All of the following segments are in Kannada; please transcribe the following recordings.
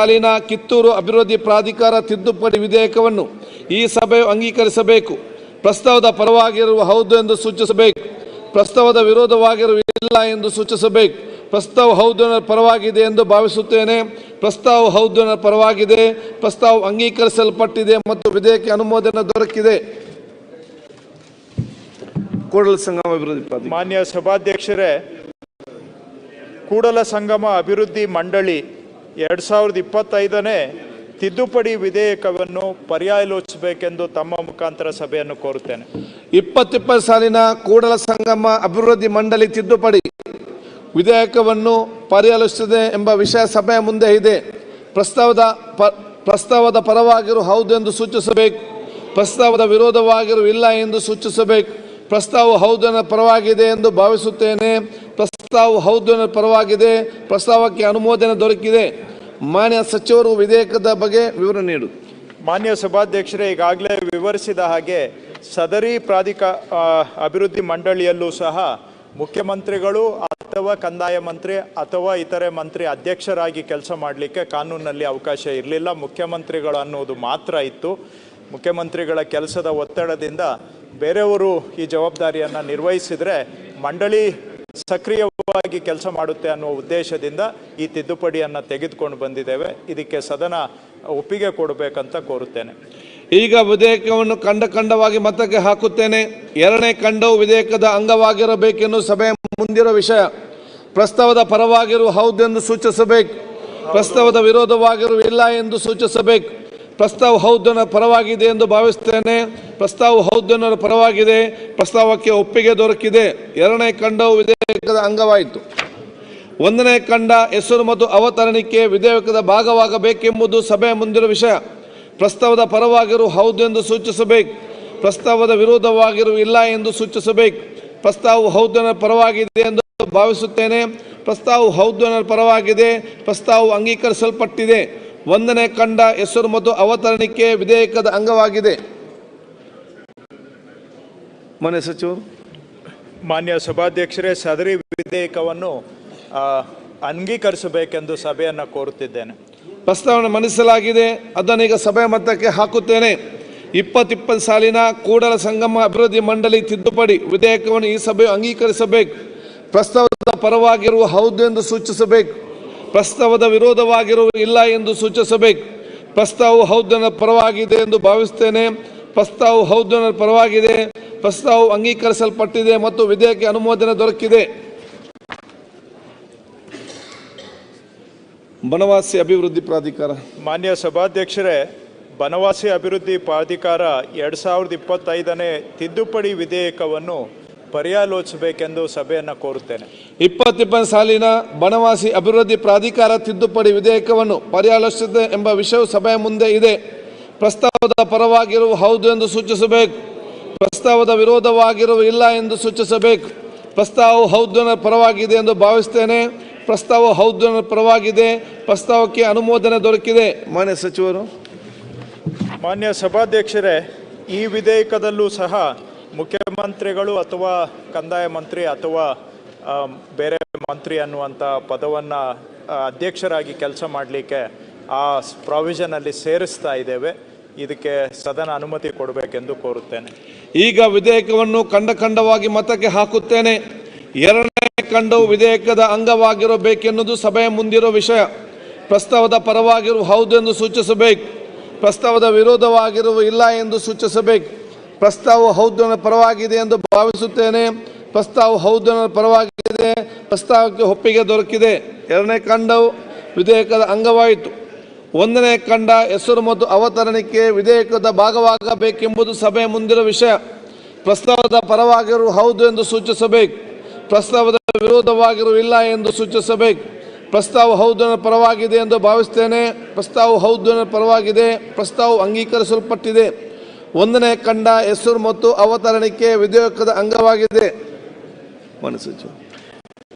ಸಾಲಿನ ಕಿತ್ತೂರು ಅಭಿವೃದ್ಧಿ ಪ್ರಾಧಿಕಾರ ತಿದ್ದುಪಡಿ ವಿಧೇಯಕವನ್ನು ಈ ಸಭೆಯು ಅಂಗೀಕರಿಸಬೇಕು. ಪ್ರಸ್ತಾವದ ಪರವಾಗಿರುವ ಹೌದು ಎಂದು ಸೂಚಿಸಬೇಕು. ಪ್ರಸ್ತಾವದ ವಿರೋಧವಾಗಿರುವ ಇಲ್ಲ ಎಂದು ಸೂಚಿಸಬೇಕು. ಪ್ರಸ್ತಾವ ಹೌದು ಪರವಾಗಿದೆ ಎಂದು ಭಾವಿಸುತ್ತೇನೆ. ಪ್ರಸ್ತಾವ ಹೌದು ಪರವಾಗಿದೆ. ಪ್ರಸ್ತಾವ ಅಂಗೀಕರಿಸಲ್ಪಟ್ಟಿದೆ ಮತ್ತು ವಿಧೇಯಕ ಅನುಮೋದನೆ ದೊರಕಿದೆ. ಕೂಡಲ ಸಂಗಮ ಅಭಿವೃದ್ಧಿ ಮಾನ್ಯ ಸಭಾಧ್ಯಕ್ಷರೇ ಕೂಡಲ ಸಂಗಮ ಅಭಿವೃದ್ಧಿ ಮಂಡಳಿ ಎರಡು ಸಾವಿರದ ಇಪ್ಪತ್ತೈದನೇ ತಿದ್ದುಪಡಿ ವಿಧೇಯಕವನ್ನು ಪರ್ಯಾಲೋಚಿಸಬೇಕೆಂದು ತಮ್ಮ ಮುಖಾಂತರ ಸಭೆಯನ್ನು ಕೋರುತ್ತೇನೆ. ಇಪ್ಪತ್ತಿಪ್ಪತ್ತು ಸಾಲಿನ ಕೂಡಲ ಸಂಗಮ ಅಭಿವೃದ್ಧಿ ಮಂಡಳಿ ತಿದ್ದುಪಡಿ ವಿಧೇಯಕವನ್ನು ಪರ್ಯಾಲೋಚಿಸಿದೆ ಎಂಬ ವಿಷಯ ಸಭೆಯ ಮುಂದೆ ಇದೆ. ಪ್ರಸ್ತಾವದ ಪ, ಪ್ರಸ್ತಾವದ ಪರವಾಗಿರು ಹೌದು ಎಂದು ಸೂಚಿಸಬೇಕು. ಪ್ರಸ್ತಾವದ ವಿರೋಧವಾಗಿರು ಇಲ್ಲ ಎಂದು ಸೂಚಿಸಬೇಕು. ಪ್ರಸ್ತಾವ ಹೌದನ ಪರವಾಗಿದೆ ಎಂದು ಭಾವಿಸುತ್ತೇನೆ. ಪ್ರಸ್ತಾವ ಹೌದು ಪರವಾಗಿದೆ. ಪ್ರಸ್ತಾವಕ್ಕೆ ಅನುಮೋದನೆ ದೊರಕಿದೆ. ಮಾನ್ಯ ಸಚಿವರು ವಿಧೇಯಕದ ಬಗ್ಗೆ ವಿವರ ನೀಡು. ಮಾನ್ಯ ಸಭಾಧ್ಯಕ್ಷರೇ, ಈಗಾಗಲೇ ವಿವರಿಸಿದ ಹಾಗೆ ಸದರಿ ಪ್ರಾಧಿಕ ಅಭಿವೃದ್ಧಿ ಮಂಡಳಿಯಲ್ಲೂ ಸಹ ಮುಖ್ಯಮಂತ್ರಿಗಳು ಅಥವಾ ಕಂದಾಯ ಮಂತ್ರಿ ಅಥವಾ ಇತರೆ ಮಂತ್ರಿ ಅಧ್ಯಕ್ಷರಾಗಿ ಕೆಲಸ ಮಾಡಲಿಕ್ಕೆ ಕಾನೂನಲ್ಲಿ ಅವಕಾಶ ಇರಲಿಲ್ಲ. ಮುಖ್ಯಮಂತ್ರಿಗಳು ಅನ್ನೋದು ಮಾತ್ರ ಇತ್ತು. ಮುಖ್ಯಮಂತ್ರಿಗಳ ಕೆಲಸದ ಒತ್ತಡದಿಂದ ಬೇರೆಯವರು ಈ ಜವಾಬ್ದಾರಿಯನ್ನು ನಿರ್ವಹಿಸಿದರೆ ಮಂಡಳಿ ಸಕ್ರಿಯವಾಗಿ ಕೆಲಸ ಮಾಡುತ್ತೆ ಅನ್ನುವ ಉದ್ದೇಶದಿಂದ ಈ ತಿದ್ದುಪಡಿಯನ್ನು ತೆಗೆದುಕೊಂಡು ಬಂದಿದ್ದೇವೆ. ಇದಕ್ಕೆ ಸದನ ಒಪ್ಪಿಗೆ ಕೊಡಬೇಕಂತ ಕೋರುತ್ತೇನೆ. ಈಗ ವಿಧೇಯಕವನ್ನು ಕಂಡ ಖಂಡವಾಗಿ ಮತಕ್ಕೆ ಹಾಕುತ್ತೇನೆ. ಎರಡನೇ ಖಂಡವು ವಿಧೇಯಕದ ಅಂಗವಾಗಿರಬೇಕೆನ್ನು ಸಭೆ ಮುಂದಿರುವ ವಿಷಯ. ಪ್ರಸ್ತಾವದ ಪರವಾಗಿರುವ ಹೌದೆಂದು ಸೂಚಿಸಬೇಕು. ಪ್ರಸ್ತಾವದ ವಿರೋಧವಾಗಿರುವ ಇಲ್ಲ ಎಂದು ಸೂಚಿಸಬೇಕು. ಪ್ರಸ್ತಾವ ಹೌದನ ಪರವಾಗಿದೆ ಎಂದು ಭಾವಿಸುತ್ತೇನೆ ಪ್ರಸ್ತಾವ ಹೌದನ್ನರ ಪರವಾಗಿದೆ, ಪ್ರಸ್ತಾವಕ್ಕೆ ಒಪ್ಪಿಗೆ ದೊರಕಿದೆ. ಎರಡನೇ ಖಂಡವು ವಿಧೇಯಕದ ಅಂಗವಾಯಿತು. ಒಂದನೇ ಖಂಡ ಹೆಸರು ಮತ್ತು ಅವತರಣಿಕೆ ವಿಧೇಯಕದ ಭಾಗವಾಗಬೇಕೆಂಬುದು ಸಭೆಯ ಮುಂದಿರುವ ವಿಷಯ. ಪ್ರಸ್ತಾವದ ಪರವಾಗಿರು ಹೌದು ಎಂದು ಸೂಚಿಸಬೇಕು. ಪ್ರಸ್ತಾವದ ವಿರೋಧವಾಗಿರು ಇಲ್ಲ ಎಂದು ಸೂಚಿಸಬೇಕು. ಪ್ರಸ್ತಾವ ಹೌದನ ಪರವಾಗಿದೆ ಎಂದು ಭಾವಿಸುತ್ತೇನೆ. ಪ್ರಸ್ತಾವ ಹೌದನ ಪರವಾಗಿದೆ ಪ್ರಸ್ತಾವ ಅಂಗೀಕರಿಸಲ್ಪಟ್ಟಿದೆ. ಒಂದನೇ ಖಂಡ ಹೆಸರು ಮತ್ತು ಅವತರಣಿಕೆ ವಿಧೇಯಕದ ಅಂಗವಾಗಿದೆ. ಮನೆ ಸಚಿವರು? ಮಾನ್ಯ ಸಭಾಧ್ಯಕ್ಷರೇ ಸದರಿ ವಿಧೇಯಕವನ್ನು ಅಂಗೀಕರಿಸಬೇಕೆಂದು ಸಭೆಯನ್ನು ಕೋರುತ್ತಿದ್ದೇನೆ. ಪ್ರಸ್ತಾವನೆ ಮಂಡಿಸಲಾಗಿದೆ. ಅದನ್ನೀಗ ಸಭೆ ಮತಕ್ಕೆ ಹಾಕುತ್ತೇನೆ. ಇಪ್ಪತ್ತಿಪ್ಪತ್ತು ಸಾಲಿನ ಕೂಡಲ ಸಂಗಮ ಅಭಿವೃದ್ಧಿ ಮಂಡಳಿ ತಿದ್ದುಪಡಿ ವಿಧೇಯಕವನ್ನು ಈ ಸಭೆಯು ಅಂಗೀಕರಿಸಬೇಕು. ಪ್ರಸ್ತಾವದ ಪರವಾಗಿರುವ ಹೌದು ಎಂದು ಸೂಚಿಸಬೇಕು. ಪ್ರಸ್ತಾವದ ವಿರೋಧವಾಗಿರುವ ಇಲ್ಲ ಎಂದು ಸೂಚಿಸಬೇಕು. ಪ್ರಸ್ತಾವವು ಹೌದನ ಪರವಾಗಿದೆ ಎಂದು ಭಾವಿಸುತ್ತೇನೆ. ಪ್ರಸ್ತಾವ ಹೌದನ ಪರವಾಗಿದೆ. ಪ್ರಸ್ತಾವ ಅಂಗೀಕರಿಸಲ್ಪಟ್ಟಿದೆ ಮತ್ತು ವಿಧೇಯಕ ಅನುಮೋದನೆ ದೊರಕಿದೆ. ಬನವಾಸಿ ಅಭಿವೃದ್ಧಿ ಪ್ರಾಧಿಕಾರ. ಮಾನ್ಯ ಸಭಾಧ್ಯಕ್ಷರೇ ಬನವಾಸಿ ಅಭಿವೃದ್ಧಿ ಪ್ರಾಧಿಕಾರ ಎರಡು ಸಾವಿರದ ಇಪ್ಪತ್ತೈದನೇ ತಿದ್ದುಪಡಿ ವಿಧೇಯಕವನ್ನು ಪರ್ಯಾಲೋಚಿಸಬೇಕೆಂದು ಸಭೆಯನ್ನು ಕೋರುತ್ತೇನೆ. ಇಪ್ಪತ್ತಿಪ್ಪತ್ತು ಸಾಲಿನ ಬನವಾಸಿ ಅಭಿವೃದ್ಧಿ ಪ್ರಾಧಿಕಾರ ತಿದ್ದುಪಡಿ ವಿಧೇಯಕವನ್ನು ಪರ್ಯಾಲೋಚಿಸಿದೆ ಎಂಬ ವಿಷಯವು ಸಭೆಯ ಮುಂದೆ ಇದೆ. ಪ್ರಸ್ತಾವದ ಪರವಾಗಿರುವ ಹೌದು ಎಂದು ಸೂಚಿಸಬೇಕು. ಪ್ರಸ್ತಾವದ ವಿರೋಧವಾಗಿರುವ ಇಲ್ಲ ಎಂದು ಸೂಚಿಸಬೇಕು. ಪ್ರಸ್ತಾವವು ಹೌದನ ಪರವಾಗಿದೆ ಎಂದು ಭಾವಿಸ್ತೇನೆ. ಪ್ರಸ್ತಾವ ಹೌದನ ಪರವಾಗಿದೆ. ಪ್ರಸ್ತಾವಕ್ಕೆ ಅನುಮೋದನೆ ದೊರಕಿದೆ. ಮಾನ್ಯ ಸಚಿವರು. ಮಾನ್ಯ ಸಭಾಧ್ಯಕ್ಷರೇ, ಈ ವಿಧೇಯಕದಲ್ಲೂ ಸಹ ಮುಖ್ಯಮಂತ್ರಿಗಳು ಅಥವಾ ಕಂದಾಯ ಮಂತ್ರಿ ಅಥವಾ ಬೇರೆ ಮಂತ್ರಿ ಅನ್ನುವಂಥ ಪದವನ್ನು ಅಧ್ಯಕ್ಷರಾಗಿ ಕೆಲಸ ಮಾಡಲಿಕ್ಕೆ ಆ ಪ್ರಾವಿಷನಲ್ಲಿ ಸೇರಿಸ್ತಾ ಇದ್ದೇವೆ. ಇದಕ್ಕೆ ಸದನ ಅನುಮತಿ ಕೊಡಬೇಕೆಂದು ಕೋರುತ್ತೇನೆ. ಈಗ ವಿಧೇಯಕವನ್ನು ಖಂಡ ಖಂಡವಾಗಿ ಮತಕ್ಕೆ ಹಾಕುತ್ತೇನೆ. ಎರಡನೇ ಖಂಡವು ವಿಧೇಯಕದ ಅಂಗವಾಗಿರಬೇಕೆನ್ನುವುದು ಸಭೆಯ ಮುಂದಿರುವ ವಿಷಯ. ಪ್ರಸ್ತಾವದ ಪರವಾಗಿರುವ ಹೌದು ಎಂದು ಸೂಚಿಸಬೇಕು. ಪ್ರಸ್ತಾವದ ವಿರೋಧವಾಗಿರುವ ಇಲ್ಲ ಎಂದು ಸೂಚಿಸಬೇಕು. ಪ್ರಸ್ತಾವ ಹೌದನ ಪರವಾಗಿದೆ ಎಂದು ಭಾವಿಸುತ್ತೇನೆ. ಪ್ರಸ್ತಾವ ಹೌದನ ಪರವಾಗಿದೆ. ಪ್ರಸ್ತಾವಕ್ಕೆ ಒಪ್ಪಿಗೆ ದೊರಕಿದೆ. ಎರಡನೇ ಖಂಡವು ವಿಧೇಯಕದ ಅಂಗವಾಯಿತು. ಒಂದನೇ ಕಂಡ ಹೆಸರು ಮತ್ತು ಅವತರಣಿಕೆ ವಿಧೇಯಕದ ಭಾಗವಾಗಬೇಕೆಂಬುದು ಸಭೆ ಮುಂದಿನ ವಿಷಯ. ಪ್ರಸ್ತಾವದ ಪರವಾಗಿರು ಹೌದು ಎಂದು ಸೂಚಿಸಬೇಕು. ಪ್ರಸ್ತಾವದ ವಿರೋಧವಾಗಿರು ಇಲ್ಲ ಎಂದು ಸೂಚಿಸಬೇಕು. ಪ್ರಸ್ತಾವ ಹೌದನ ಪರವಾಗಿದೆ ಎಂದು ಭಾವಿಸ್ತೇನೆ. ಪ್ರಸ್ತಾವ ಹೌದನ ಪರವಾಗಿದೆ. ಪ್ರಸ್ತಾವ ಅಂಗೀಕರಿಸಲ್ಪಟ್ಟಿದೆ. ಒಂದನೇ ಕಂಡ ಹೆಸರು ಮತ್ತು ಅವತರಣಿಕೆ ವಿಧೇಯಕದ ಅಂಗವಾಗಿದೆ. ಮನಸ್ಸು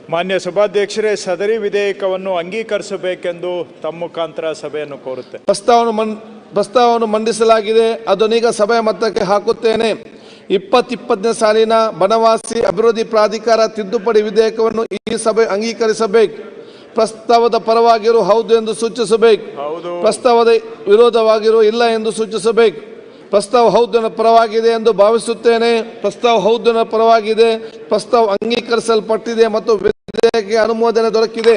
ಮಾನ್ಯ ಸಭಾಧ್ಯಕ್ಷರೇ ಸದರಿ ವಿಧೇಯಕವನ್ನು ಅಂಗೀಕರಿಸಬೇಕೆಂದು ತಮ್ಮ ಮುಖಾಂತರ ಸಭೆಯನ್ನು ಕೋರುತ್ತೆ ಪ್ರಸ್ತಾವವನ್ನು ಮನ್ ಪ್ರಸ್ತಾವವನ್ನು ಮಂಡಿಸಲಾಗಿದೆ. ಅದನ್ನೀಗ ಸಭೆಯ ಮತಕ್ಕೆ ಹಾಕುತ್ತೇನೆ. ಇಪ್ಪತ್ತಿಪ್ಪತ್ತನೇ ಸಾಲಿನ ಬನವಾಸಿ ಅಭಿವೃದ್ಧಿ ಪ್ರಾಧಿಕಾರ ತಿದ್ದುಪಡಿ ವಿಧೇಯಕವನ್ನು ಈ ಸಭೆ ಅಂಗೀಕರಿಸಬೇಕು. ಪ್ರಸ್ತಾವದ ಪರವಾಗಿರು ಹೌದು ಎಂದು ಸೂಚಿಸಬೇಕು. ಹೌದು. ಪ್ರಸ್ತಾವದ ವಿರೋಧವಾಗಿರು ಇಲ್ಲ ಎಂದು ಸೂಚಿಸಬೇಕು. ಪ್ರಸ್ತಾವ ಹೌದನ ಪರವಾಗಿದೆ ಎಂದು ಭಾವಿಸುತ್ತೇನೆ. ಪ್ರಸ್ತಾವ ಹೌದನ ಪರವಾಗಿದೆ. ಪ್ರಸ್ತಾವ ಅಂಗೀಕರಿಸಲ್ಪಟ್ಟಿದೆ ಮತ್ತು ವಿಧೇಯಕಕ್ಕೆ ಅನುಮೋದನೆ ದೊರಕಿದೆ.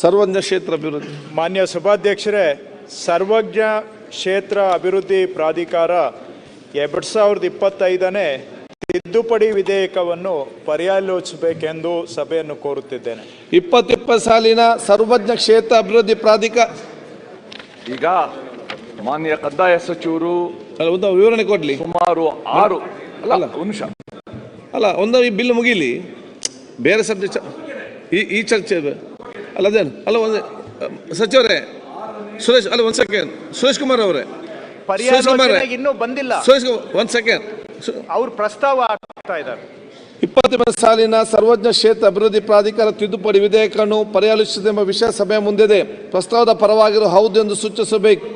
ಸರ್ವಜ್ಞ ಕ್ಷೇತ್ರ ಅಭಿವೃದ್ಧಿ. ಮಾನ್ಯ ಸಭಾಧ್ಯಕ್ಷರೇ ಸರ್ವಜ್ಞ ಕ್ಷೇತ್ರ ಅಭಿವೃದ್ಧಿ ಪ್ರಾಧಿಕಾರ ಎರಡು ಸಾವಿರದ ಇಪ್ಪತ್ತೈದನೇ ತಿದ್ದುಪಡಿ ವಿಧೇಯಕವನ್ನು ಪರ್ಯಾಲೋಚಿಸಬೇಕೆಂದು ಸಭೆಯನ್ನು ಕೋರುತ್ತಿದ್ದೇನೆ. ಇಪ್ಪತ್ತಿಪ್ಪತ್ತು ಸಾಲಿನ ಸರ್ವಜ್ಞ ಕ್ಷೇತ್ರ ಅಭಿವೃದ್ಧಿ ಪ್ರಾಧಿಕಾರ ಈಗ ಮಾನ್ಯ ಕಂದಾಯ ಸಚಿವರು ಅಲ್ಲ, ಒಂದು ವಿವರಣೆ ಕೊಡ್ಲಿ. ಸುಮಾರು ಆರು ಅಲ್ಲ ಅಲ್ಲ. ಒಂದು ನಿಮಿಷ. ಅಲ್ಲ ಒಂದು ಈ ಬಿಲ್ ಮುಗೀಲಿ? ಬೇರೆ ಸಬ್ಜೆಕ್ಟ್ ಈ ಈ ಚರ್ಚೆ. ಅಲ್ಲ ಅದೇನು? ಅಲ್ಲ ಒಂದು ಸಚಿವರೇ ಸುರೇಶ್ ಅಲ್ಲ ಒಂದು ಸೆಕೆಂಡ್ ಸುರೇಶ್ ಕುಮಾರ್ ಅವರೇ. ಸುರೇಶ್ ಕುಮಾರ್ ಇನ್ನೂ ಬಂದಿಲ್ಲ. ಸುರೇಶ್ ಕುಮಾರ್ ಒಂದು ಸೆಕೆಂಡ್ ಅವ್ರ ಪ್ರಸ್ತಾವ ಆಗ್ತಾ ಇದ್ದಾರೆ. ಇಪ್ಪತ್ತನೇ ಸಾಲಿನ ಸರ್ವಜ್ಞ ಕ್ಷೇತ್ರ ಅಭಿವೃದ್ಧಿ ಪ್ರಾಧಿಕಾರ ತಿದ್ದುಪಡಿ ವಿಧೇಯಕವನ್ನು ಪರ್ಯಾಲೋಚಿಸಿದೆಂಬ ವಿಷಯ ಸಭೆಯ ಮುಂದಿದೆ. ಪ್ರಸ್ತಾವದ ಪರವಾಗಿರೋ ಹೌದು ಎಂದು ಸೂಚಿಸಬೇಕು.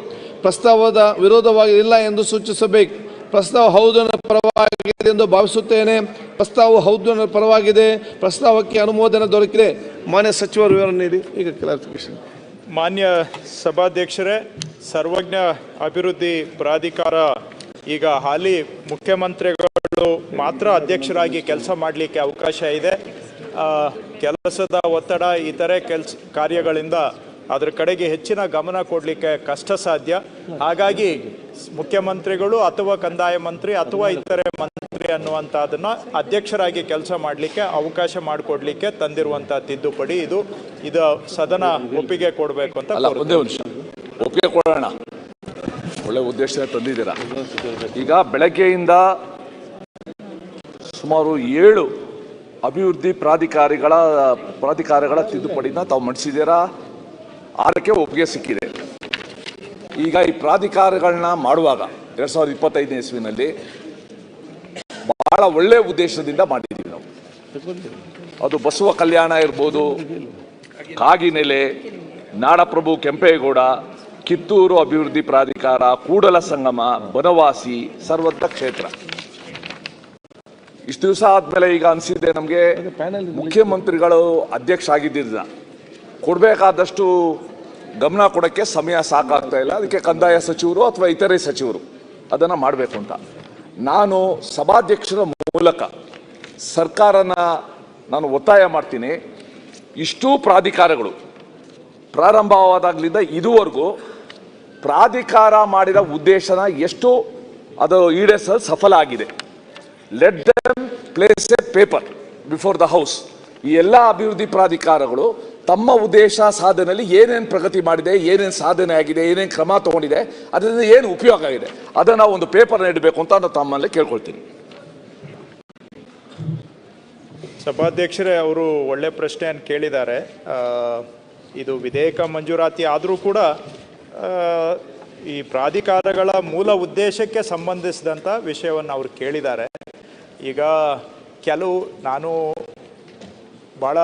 ಪ್ರಸ್ತಾವದ ವಿರೋಧವಾಗಿ ಇಲ್ಲ ಎಂದು ಸೂಚಿಸಬೇಕು. ಪ್ರಸ್ತಾವ ಹೌದು ಪರವಾಗಿದೆ ಎಂದು ಭಾವಿಸುತ್ತೇನೆ. ಪ್ರಸ್ತಾವ ಹೌದು ಪರವಾಗಿದೆ. ಪ್ರಸ್ತಾವಕ್ಕೆ ಅನುಮೋದನೆ ದೊರಕಿದೆ. ಮಾನ್ಯ ಸಚಿವರು ವಿವರ ನೀಡಿ. ಈಗ ಕ್ಲಾರಿಫಿಕೇಶನ್ ಮಾನ್ಯ ಸಭಾಧ್ಯಕ್ಷರೇ, ಸರ್ವಜ್ಞ ಅಭಿವೃದ್ಧಿ ಪ್ರಾಧಿಕಾರ ಈಗ ಹಾಲಿ ಮುಖ್ಯಮಂತ್ರಿಗಳು ಮಾತ್ರ ಅಧ್ಯಕ್ಷರಾಗಿ ಕೆಲಸ ಮಾಡಲಿಕ್ಕೆ ಅವಕಾಶ ಇದೆ. ಕೆಲಸದ ಒತ್ತಡ ಇತರೆ ಕೆಲಸ ಕಾರ್ಯಗಳಿಂದ ಅದರ ಕಡೆಗೆ ಹೆಚ್ಚಿನ ಗಮನ ಕೊಡಲಿಕ್ಕೆ ಕಷ್ಟ ಸಾಧ್ಯ ಹಾಗಾಗಿ ಮುಖ್ಯಮಂತ್ರಿಗಳು ಅಥವಾ ಕಂದಾಯ ಮಂತ್ರಿ ಅಥವಾ ಇತರೆ ಮಂತ್ರಿ ಅನ್ನುವಂಥದ್ದನ್ನು ಅಧ್ಯಕ್ಷರಾಗಿ ಕೆಲಸ ಮಾಡಲಿಕ್ಕೆ ಅವಕಾಶ ಮಾಡಿಕೊಡ್ಲಿಕ್ಕೆ ತಂದಿರುವಂಥ ತಿದ್ದುಪಡಿ ಇದು. ಇದು ಸದನ ಒಪ್ಪಿಗೆ ಕೊಡಬೇಕು ಅಂತ ಒಪ್ಪಿಗೆ ಕೊಡೋಣ. ಒಳ್ಳೆ ಉದ್ದೇಶ ತಂದಿದ್ದೀರಾ? ಈಗ ಬೆಳಗ್ಗೆಯಿಂದ ಸುಮಾರು ಏಳು ಅಭಿವೃದ್ಧಿ ಪ್ರಾಧಿಕಾರಿಗಳ, ಪ್ರಾಧಿಕಾರಗಳ ತಿದ್ದುಪಡಿನ ತಾವು ಮಂಡಿಸಿದ್ದೀರಾ? ಆರಕ್ಕೆ ಒಪ್ಪಿಗೆ ಸಿಕ್ಕಿದೆ. ಈಗ ಈ ಪ್ರಾಧಿಕಾರಗಳನ್ನ ಮಾಡುವಾಗ, ಎರಡ್ ಸಾವಿರದ ಇಪ್ಪತ್ತೈದನೇ ಇಸ್ವಿನಲ್ಲಿ ಬಹಳ ಒಳ್ಳೆಯ ಉದ್ದೇಶದಿಂದ ಮಾಡಿದ್ದೀವಿ ನಾವು. ಅದು ಬಸವ ಕಲ್ಯಾಣ ಇರ್ಬೋದು, ಕಾಗಿನೆಲೆ, ನಾಡಪ್ರಭು ಕೆಂಪೇಗೌಡ ಕಿತ್ತೂರು ಅಭಿವೃದ್ಧಿ ಪ್ರಾಧಿಕಾರ, ಕೂಡಲ ಸಂಗಮ, ಬನವಾಸಿ, ಸರ್ವತ್ರ ಕ್ಷೇತ್ರ. ಇಷ್ಟು ದಿವಸ ಆದ್ಮೇಲೆ ಈಗ ಅನಿಸಿದ್ದೆ ನಮಗೆ ಮುಖ್ಯಮಂತ್ರಿಗಳು ಅಧ್ಯಕ್ಷ ಆಗಿದ್ದಿದ್ದ ಕೊಡಬೇಕಾದಷ್ಟು ಗಮನ ಕೊಡೋಕ್ಕೆ ಸಮಯ ಸಾಕಾಗ್ತಾ ಇಲ್ಲ. ಅದಕ್ಕೆ ಕಂದಾಯ ಸಚಿವರು ಅಥವಾ ಇತರೆ ಸಚಿವರು ಅದನ್ನು ಮಾಡಬೇಕು ಅಂತ. ನಾನು ಸಭಾಧ್ಯಕ್ಷರ ಮೂಲಕ ಸರ್ಕಾರನ ನಾನು ಒತ್ತಾಯ ಮಾಡ್ತೀನಿ. ಇಷ್ಟೂ ಪ್ರಾಧಿಕಾರಗಳು ಪ್ರಾರಂಭವಾದಾಗಲಿಂದ ಇದುವರೆಗೂ ಪ್ರಾಧಿಕಾರ ಮಾಡಿದ ಉದ್ದೇಶನ ಎಷ್ಟು ಅದು ಈಡೇರಿಸಲು ಸಫಲ ಆಗಿದೆ let them place a paper before the house ಈ ಎಲ್ಲ ಅಭಿವೃದ್ಧಿ ಪ್ರಾಧಿಕಾರಗಳು ತಮ್ಮ ಉದ್ದೇಶ, ಸಾಧನೆಯಲ್ಲಿ ಏನೇನು ಪ್ರಗತಿ ಮಾಡಿದೆ, ಏನೇನು ಸಾಧನೆ ಆಗಿದೆ, ಏನೇನು ಕ್ರಮ ತಗೊಂಡಿದೆ, ಅದರಿಂದ ಏನು ಉಪಯೋಗ ಆಗಿದೆ ಅದನ್ನು ಒಂದು ಪೇಪರ್ನ ಇಡಬೇಕು ಅಂತ ನಾನು ತಮ್ಮಲ್ಲಿ ಕೇಳ್ಕೊಳ್ತೀನಿ. ಸಭಾಧ್ಯಕ್ಷರೇ, ಅವರು ಒಳ್ಳೆ ಪ್ರಶ್ನೆಯನ್ನು ಕೇಳಿದ್ದಾರೆ. ಇದು ವಿಧೇಯಕ ಮಂಜೂರಾತಿ ಆದರೂ ಕೂಡ ಈ ಪ್ರಾಧಿಕಾರಗಳ ಮೂಲ ಉದ್ದೇಶಕ್ಕೆ ಸಂಬಂಧಿಸಿದಂಥ ವಿಷಯವನ್ನು ಅವರು ಕೇಳಿದ್ದಾರೆ. ಈಗ ಕೆಲವು ನಾನು ಭಾಳ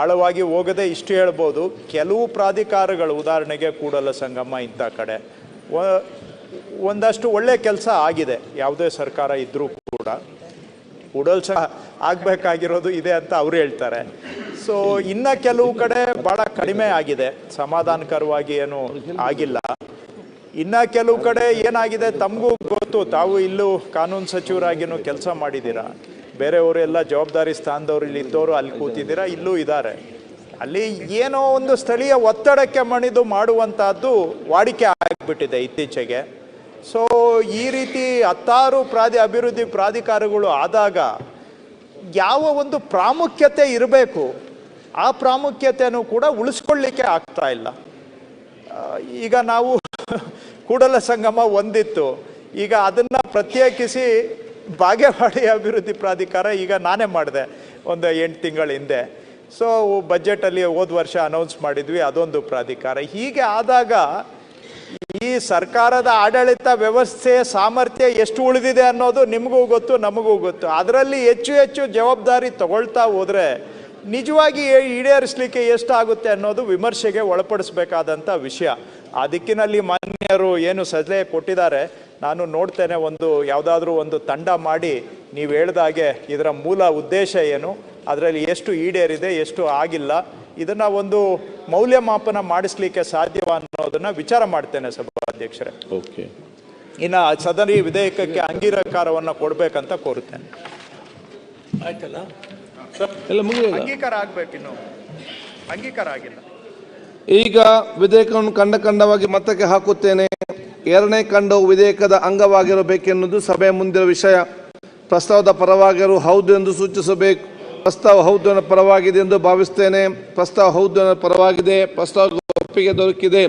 ಆಳವಾಗಿ ಹೋಗದೆ ಇಷ್ಟು ಹೇಳ್ಬೋದು. ಕೆಲವು ಪ್ರಾಧಿಕಾರಗಳು ಉದಾಹರಣೆಗೆ ಕೂಡಲ ಸಂಗಮ ಇಂಥ ಕಡೆ. ಒಂದಷ್ಟು ಒಳ್ಳೆ ಕೆಲಸ ಆಗಿದೆ. ಯಾವುದೇ ಸರ್ಕಾರ ಇದ್ದರೂ ಕೂಡ. ಕೂಡಲ್ ಸಹ ಆಗಬೇಕಾಗಿರೋದು ಇದೆ ಅಂತ ಅವರು ಹೇಳ್ತಾರೆ. ಸೊ ಇನ್ನ ಕೆಲವು ಕಡೆ ಭಾಳ ಕಡಿಮೆ ಆಗಿದೆ. ಸಮಾಧಾನಕರವಾಗಿ ಏನು ಆಗಿಲ್ಲ. ಇನ್ನ ಕೆಲವು ಕಡೆ ಏನಾಗಿದೆ ತಮಗೂ ಗೊತ್ತು. ತಾವು ಇಲ್ಲೂ ಕಾನೂನು ಸಚಿವರಾಗಿನೂ ಕೆಲಸ ಮಾಡಿದ್ದೀರಾ? ಬೇರೆಯವರು ಎಲ್ಲ ಜವಾಬ್ದಾರಿ ಸ್ಥಾನದವರು ಇಲ್ಲಿ ಇದ್ದವರು ಅಲ್ಲಿ ಕೂತಿದ್ದೀರಾ? ಇಲ್ಲೂ ಇದ್ದಾರೆ. ಅಲ್ಲಿ ಏನೋ ಒಂದು ಸ್ಥಳೀಯ ಒತ್ತಡಕ್ಕೆ ಮಣಿದು ಮಾಡುವಂತಹದ್ದು ವಾಡಿಕೆ ಆಗಿಬಿಟ್ಟಿದೆ ಇತ್ತೀಚೆಗೆ. ಸೊ ಈ ರೀತಿ ಹತ್ತಾರು ಪ್ರಾಧಿ ಅಭಿವೃದ್ಧಿ ಪ್ರಾಧಿಕಾರಗಳು ಆದಾಗ ಯಾವ ಒಂದು ಪ್ರಾಮುಖ್ಯತೆ ಇರಬೇಕು? ಆ ಪ್ರಾಮುಖ್ಯತೆಯನ್ನು ಕೂಡ ಉಳಿಸ್ಕೊಳ್ಳಿಕ್ಕೆ ಆಗ್ತಾ ಇಲ್ಲ. ಈಗ ನಾವು ಕೂಡಲ ಸಂಗಮ ಒಂದಿತ್ತು. ಈಗ ಅದನ್ನು ಪ್ರತ್ಯೇಕಿಸಿ ಬಾಗೇವಾಡಿ ಅಭಿವೃದ್ಧಿ ಪ್ರಾಧಿಕಾರ ಈಗ ನಾನೇ ಮಾಡಿದೆ ಒಂದು ಎಂಟು ತಿಂಗಳ ಹಿಂದೆ. ಸೊ ಬಜೆಟಲ್ಲಿ ಹೋದ ವರ್ಷ ಅನೌನ್ಸ್ ಮಾಡಿದ್ವಿ, ಅದೊಂದು ಪ್ರಾಧಿಕಾರ. ಹೀಗೆ ಆದಾಗ ಈ ಸರ್ಕಾರದ ಆಡಳಿತ ವ್ಯವಸ್ಥೆಯ ಸಾಮರ್ಥ್ಯ ಎಷ್ಟು ಉಳಿದಿದೆ ಅನ್ನೋದು ನಿಮಗೂ ಗೊತ್ತು, ನಮಗೂ ಗೊತ್ತು. ಅದರಲ್ಲಿ ಹೆಚ್ಚು ಹೆಚ್ಚು ಜವಾಬ್ದಾರಿ ತಗೊಳ್ತಾ ಹೋದರೆ ನಿಜವಾಗಿ ಈಡೇರಿಸಲಿಕ್ಕೆ ಎಷ್ಟಾಗುತ್ತೆ ಅನ್ನೋದು ವಿಮರ್ಶೆಗೆ ಒಳಪಡಿಸಬೇಕಾದಂಥ ವಿಷಯ. ಆ ದಿಕ್ಕಿನಲ್ಲಿ ಮಾನ್ಯರು ಏನು ಸಲಹೆ ಕೊಟ್ಟಿದ್ದಾರೆ ನಾನು ನೋಡ್ತೇನೆ ಒಂದು ಯಾವುದಾದ್ರೂ ಒಂದು ತಂಡ ಮಾಡಿ ನೀವು ಹೇಳ್ದ ಹಾಗೆ ಇದರ ಮೂಲ ಉದ್ದೇಶ ಏನು ಅದರಲ್ಲಿ ಎಷ್ಟು ಈಡೇರಿದೆ ಎಷ್ಟು ಆಗಿಲ್ಲ ಇದನ್ನು ಒಂದು ಮೌಲ್ಯಮಾಪನ ಮಾಡಿಸ್ಲಿಕ್ಕೆ ಸಾಧ್ಯವ ಅನ್ನೋದನ್ನು ವಿಚಾರ ಮಾಡ್ತೇನೆ ಸಭಾಧ್ಯಕ್ಷರೇ. ಓಕೆ. ಇನ್ನ ಸದರಿ ವಿಧೇಯಕಕ್ಕೆ ಅಂಗೀಕಾರವನ್ನು ಕೊಡಬೇಕಂತ ಕೋರುತ್ತೇನೆ. ಎಲ್ಲ ಆಗ್ಬೇಕು ಅಂಗೀಕಾರ ಆಗ್ಬೇಕಿನ್ನು ಅಂಗೀಕಾರ ಆಗಿಲ್ಲ ಈಗ ವಿಧೇಯಕವನ್ನು ಕಂಡ ಕಂಡವಾಗಿ ಮತಕ್ಕೆ ಹಾಕುತ್ತೇನೆ. ಎರಡನೇ ಕಂಡವು ವಿಧೇಯಕದ ಅಂಗವಾಗಿರಬೇಕೆನ್ನುವುದು ಸಭೆಯ ಮುಂದಿನ ವಿಷಯ. ಪ್ರಸ್ತಾವದ ಪರವಾಗಿರು ಹೌದು ಎಂದು ಸೂಚಿಸಬೇಕು. ಪ್ರಸ್ತಾವ ಹೌದು ಅನ್ನೋ ಪರವಾಗಿದೆ ಎಂದು ಭಾವಿಸ್ತೇನೆ ಪ್ರಸ್ತಾವ ಹೌದು ಅನ್ನೋ ಪರವಾಗಿದೆ. ಪ್ರಸ್ತಾವ ಒಪ್ಪಿಗೆ ದೊರಕಿದೆ.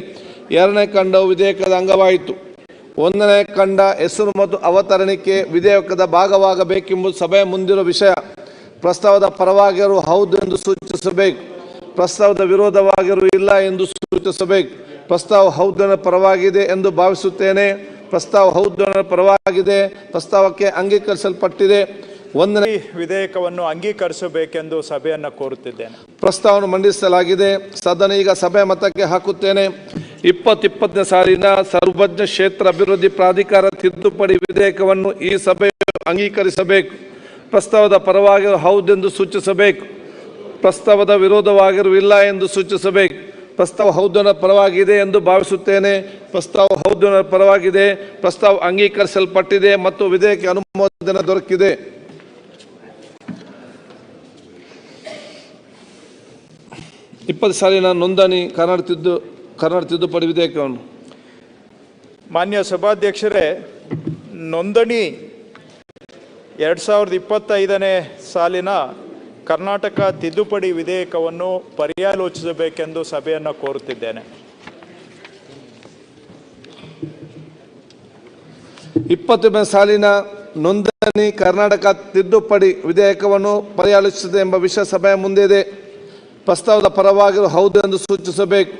ಎರಡನೇ ಕಂಡವು ವಿಧೇಯಕದ ಅಂಗವಾಯಿತು. ಒಂದನೇ ಕಂಡ ಹೆಸರು ಮತ್ತು ಅವತರಣಿಕೆ ವಿಧೇಯಕದ ಭಾಗವಾಗಬೇಕೆಂಬುದು ಸಭೆಯ ಮುಂದಿರುವ ವಿಷಯ. ಪ್ರಸ್ತಾವದ ಪರವಾಗಿರು ಹೌದು ಎಂದು ಸೂಚಿಸಬೇಕು. ಪ್ರಸ್ತಾವದ ವಿರೋಧವಾಗಿರು ಇಲ್ಲ ಎಂದು ಸೂಚಿಸಬೇಕು. ಪ್ರಸ್ತಾವ ಹೌದನ ಪರವಾಗಿದೆ ಎಂದು ಭಾವಿಸುತ್ತೇನೆ. ಪ್ರಸ್ತಾವ ಹೌದನ ಪರವಾಗಿದೆ. ಪ್ರಸ್ತಾವಕ್ಕೆ ಅಂಗೀಕರಿಸಲ್ಪಟ್ಟಿದೆ. ಒಂದನೇ ಈ ವಿಧೇಯಕವನ್ನು ಅಂಗೀಕರಿಸಬೇಕೆಂದು ಸಭೆಯನ್ನು ಕೋರುತ್ತಿದ್ದೇನೆ. ಪ್ರಸ್ತಾವವನ್ನು ಮಂಡಿಸಲಾಗಿದೆ. ಸದನ ಈಗ ಸಭೆ ಮತಕ್ಕೆ ಹಾಕುತ್ತೇನೆ. ಇಪ್ಪತ್ತಿಪ್ಪತ್ತನೇ ಸಾಲಿನ ಸರ್ವಜ್ಞ ಕ್ಷೇತ್ರ ಅಭಿವೃದ್ಧಿ ಪ್ರಾಧಿಕಾರ ತಿದ್ದುಪಡಿ ವಿಧೇಯಕವನ್ನು ಈ ಸಭೆ ಅಂಗೀಕರಿಸಬೇಕು. ಪ್ರಸ್ತಾವದ ಪರವಾಗಿ ಹೌದೆಂದು ಸೂಚಿಸಬೇಕು. ಪ್ರಸ್ತಾವದ ವಿರೋಧವಾಗಿರುವಿಲ್ಲ ಎಂದು ಸೂಚಿಸಬೇಕು. ಪ್ರಸ್ತಾವ ಹೌದನ ಪರವಾಗಿದೆ ಎಂದು ಭಾವಿಸುತ್ತೇನೆ. ಪ್ರಸ್ತಾವ ಹೌದನ ಪರವಾಗಿದೆ. ಪ್ರಸ್ತಾವ ಅಂಗೀಕರಿಸಲ್ಪಟ್ಟಿದೆ ಮತ್ತು ವಿಧೇಯಕ ಅನುಮೋದನೆ ದೊರಕಿದೆ. ಇಪ್ಪತ್ತು ಸಾಲಿನ ನೋಂದಣಿ ಕನ್ನಡ ತಿದ್ದು ಕನ್ನಡ ತಿದ್ದುಪಡಿ ವಿಧೇಯಕವನ್ನು. ಮಾನ್ಯ ಸಭಾಧ್ಯಕ್ಷರೇ, ನೋಂದಣಿ ಎರಡು ಸಾವಿರದ ಇಪ್ಪತ್ತೈದನೇ ಸಾಲಿನ ಕರ್ನಾಟಕ ತಿದ್ದುಪಡಿ ವಿಧೇಯಕವನ್ನು ಪರ್ಯಾಲೋಚಿಸಬೇಕೆಂದು ಸಭೆಯನ್ನು ಕೋರುತ್ತಿದ್ದೇನೆ. ಇಪ್ಪತ್ತೊಂದನೇ ಸಾಲಿನ ನೋಂದಣಿ ಕರ್ನಾಟಕ ತಿದ್ದುಪಡಿ ವಿಧೇಯಕವನ್ನು ಪರ್ಯಾಲೋಚಿಸಿದೆ ಎಂಬ ವಿಷಯ ಸಭೆಯ ಮುಂದೆ ಇದೆ. ಪ್ರಸ್ತಾವದ ಪರವಾಗಿರು ಹೌದು ಎಂದು ಸೂಚಿಸಬೇಕು.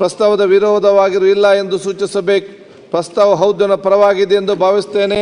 ಪ್ರಸ್ತಾವದ ವಿರೋಧವಾಗಿರು ಇಲ್ಲ ಎಂದು ಸೂಚಿಸಬೇಕು. ಪ್ರಸ್ತಾವ ಹೌದನ ಪರವಾಗಿದೆ ಎಂದು ಭಾವಿಸ್ತೇನೆ